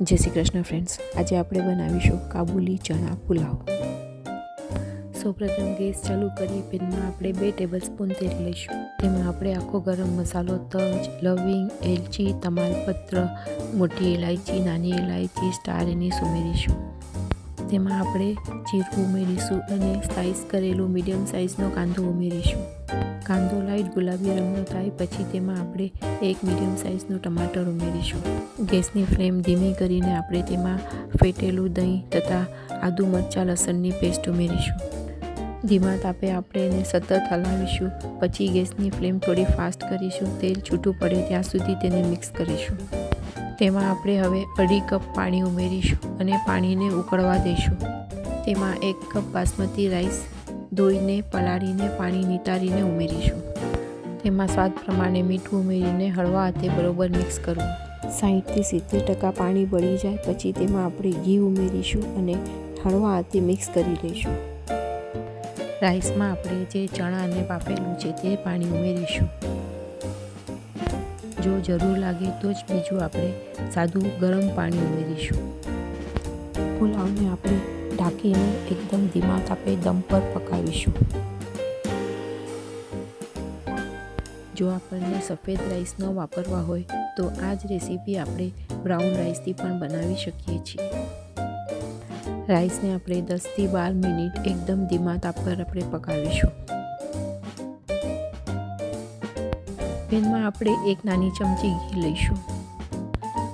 જય શ્રી કૃષ્ણ ફ્રેન્ડ્સ આજે આપણે બનાવીશું કાબુલી ચણા પુલાવ. સૌપ્રથમ ગેસ ચાલુ કરી, પેનમાં આપણે બે ટેબલ સ્પૂન તેલ લઈશું. તેમાં આપણે આખો ગરમ મસાલો, તજ, લવિંગ, એલચી, તમાલપત્ર, મોટી ઇલાયચી નાની ઇલાયચી સ્ટાર એની ઉમેરીશું. તેમાં આપણે જીરું ઉમેરીશું અને સ્લાઈસ કરેલો મીડિયમ સાઇઝનો કાંદો ઉમેરીશું. કાંદો લાઈટ ગુલાબી રંગનો થાય, પછી તેમાં આપણે એક મીડિયમ સાઇઝનું ટમાટર ઉમેરીશું. ગેસની ફ્લેમ ધીમી કરીને આપણે તેમાં ફેટેલું દહીં તથા આદુ મરચાં, લસણની પેસ્ટ ઉમેરીશું. ધીમા તાપે આપણે એને સતત હલાવીશું, પછી ગેસની ફ્લેમ થોડી ફાસ્ટ કરીશું, તેલ છૂટું પડે ત્યાં સુધી તેને મિક્સ કરીશું. તેમાં આપણે હવે અઢી કપ પાણી ઉમેરીશું અને પાણીને ઉકળવા દઈશું. તેમાં એક કપ બાસમતી રાઈસ ધોઈને, પલાળીને, પાણી નિતારીને ઉમેરીશું. તેમાં સ્વાદ પ્રમાણે મીઠું ઉમેરીને હળવા હાથે બરોબર મિક્સ કરવું. સાહીઠથી સિત્તેર ટકા પાણી બળી જાય પછી તેમાં આપણે ઘી ઉમેરીશું અને હળવા હાથે મિક્સ કરી લઈશું. રાઈસમાં આપણે જે ચણા અને બાફેલું છે તે પાણી ઉમેરીશું. જો જરૂર લાગે તો જ બીજું આપણે સાદું ગરમ પાણી ઉમેરીશું. પુલાવને આપણે ઢાંકીને એકદમ ધીમા તાપે દમ પર પકાવીશું. જો આપણને સફેદ રાઈસ ન વાપરવા હોય, તો આ જ રેસીપી આપણે બ્રાઉન રાઈસથી પણ બનાવી શકીએ છીએ. રાઈસને આપણે દસથી બાર મિનિટ એકદમ ધીમા તાપ પર આપણે પકાવીશું. પેનમાં આપણે એક નાની ચમચી ઘી લઈશું.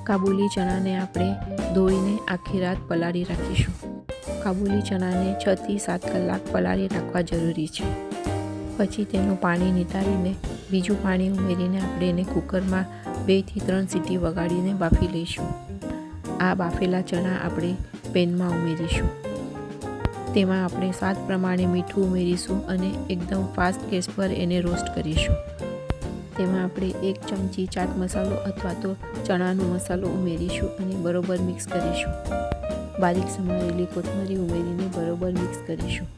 કાબુલી ચણાને આપણે ધોઈને આખી રાત પલાળી રાખીશું. કાબુલી ચણાને છથી સાત કલાક પલાળી રાખવા જરૂરી છે. પછી તેનું પાણી નિતારીને બીજું પાણી ઉમેરીને આપણે એને કુકરમાં બેથી ત્રણ સીટી વગાડીને બાફી લઈશું. આ બાફેલા ચણા આપણે પેનમાં ઉમેરીશું. તેમાં આપણે સ્વાદ પ્રમાણે મીઠું ઉમેરીશું અને એકદમ ફાસ્ટ ગેસ પર એને રોસ્ટ કરીશું. તેમાં આપણે એક ચમચી ચાટ મસાલો અથવા તો ચણાનો મસાલો ઉમેરીશું અને બરોબર મિક્સ કરીશું. બારીક સમારેલી કોથમરી ઉમેરીને બરોબર મિક્સ કરીશું.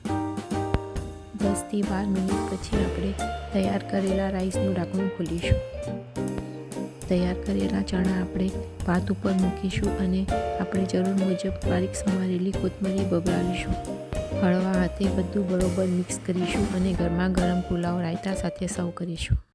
દસથી બાર મિનિટ પછી આપણે તૈયાર કરેલા રાઈસનું ઢાંકણું ખોલીશું. તૈયાર કરેલા ચણા આપણે ભાત ઉપર મૂકીશું અને આપણે જરૂર મુજબ બારીક સમારેલી કોથમરી બબડાવીશું હળવા હાથે બધું બરોબર મિક્સ કરીશું અને ગરમા ગરમ પુલાવ રાયતા સાથે સર્વ કરીશું.